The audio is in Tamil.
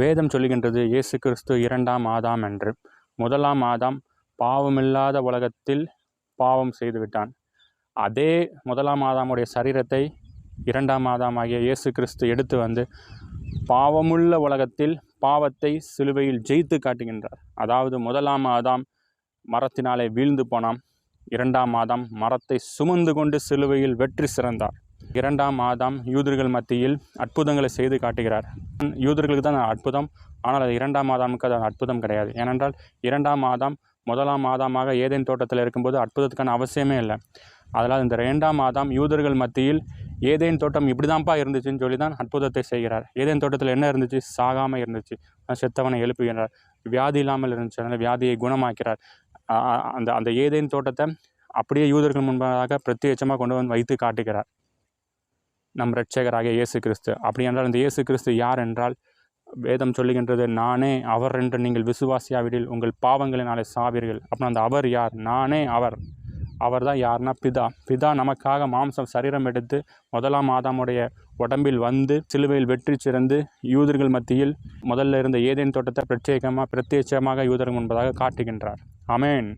வேதம் சொல்லுகின்றது இயேசு கிறிஸ்து இரண்டாம் ஆதாம் என்று. முதலாம் ஆதாம் பாவமில்லாத உலகத்தில் பாவம் செய்துவிட்டான். அதே முதலாம் ஆதாமுடைய சரீரத்தை இரண்டாம் ஆதாமாகிய இயேசு கிறிஸ்து எடுத்து வந்து பாவமுள்ள உலகத்தில் பாவத்தை சிலுவையில் ஜெயித்து காட்டுகின்றார். அதாவது முதலாம் ஆதாம் மரத்தினாலே வீழ்ந்து போனான். இரண்டாம் ஆதாம் மரத்தை சுமந்து கொண்டு சிலுவையில் வெற்றி சிறந்தார். இரண்டாம் ஆதாம் யூதர்கள் மத்தியில் அற்புதங்களை செய்து காட்டுகிறார். யூதர்களுக்கு தான் அற்புதம் ஆனால் அது இரண்டாம் ஆதாமுக்கு அது அற்புதம் கிடையாது. ஏனென்றால் இரண்டாம் ஆதாம் முதலாம் ஆதாமாக ஏதேன் தோட்டத்தில் இருக்கும்போது அற்புதத்துக்கான அவசியமே இல்லை. அதனால் இந்த இரண்டாம் ஆதாம் யூதர்கள் மத்தியில் ஏதேன் தோட்டம் இப்படி தான்ப்பா இருந்துச்சுன்னு சொல்லி தான் அற்புதத்தை செய்கிறார். ஏதேன் தோட்டத்தில் என்ன இருந்துச்சு? சாகாமல் இருந்துச்சு. செத்தவனை எழுப்புகிறார். வியாதி இல்லாமல் இருந்துச்சு. அதனால் வியாதியை குணமாக்கிறார். அந்த அந்த ஏதேன் தோட்டத்தை அப்படியே யூதர்கள் முன்பாக பிரத்யட்சமாக கொண்டு வந்து வைத்து காட்டுகிறார். நம் இரட்சகராகிய இயேசு கிறிஸ்து அப்படி என்றால் இந்த இயேசு கிறிஸ்து யார் என்றால் வேதம் சொல்லுகின்றது நானே அவர் என்று நீங்கள் விசுவாசியாவிடில் உங்கள் பாவங்களினாலே சாவீர்கள். அப்படின்னா அந்த அவர் யார்? நானே அவர் அவர் தான் யார்னா? பிதா. பிதா நமக்காக மாம்சம் சரீரம் எடுத்து முதலாம் ஆதாமுடைய உடம்பில் வந்து சிலுவையில் வெற்றி சிறந்து யூதர்கள் மத்தியில் முதல்ல இருந்த ஏதேன் தோட்டத்தை பிரத்யேகமாக பிரத்யேகமாக யூதர்கள் என்பதாக காட்டுகின்றார். அமேன்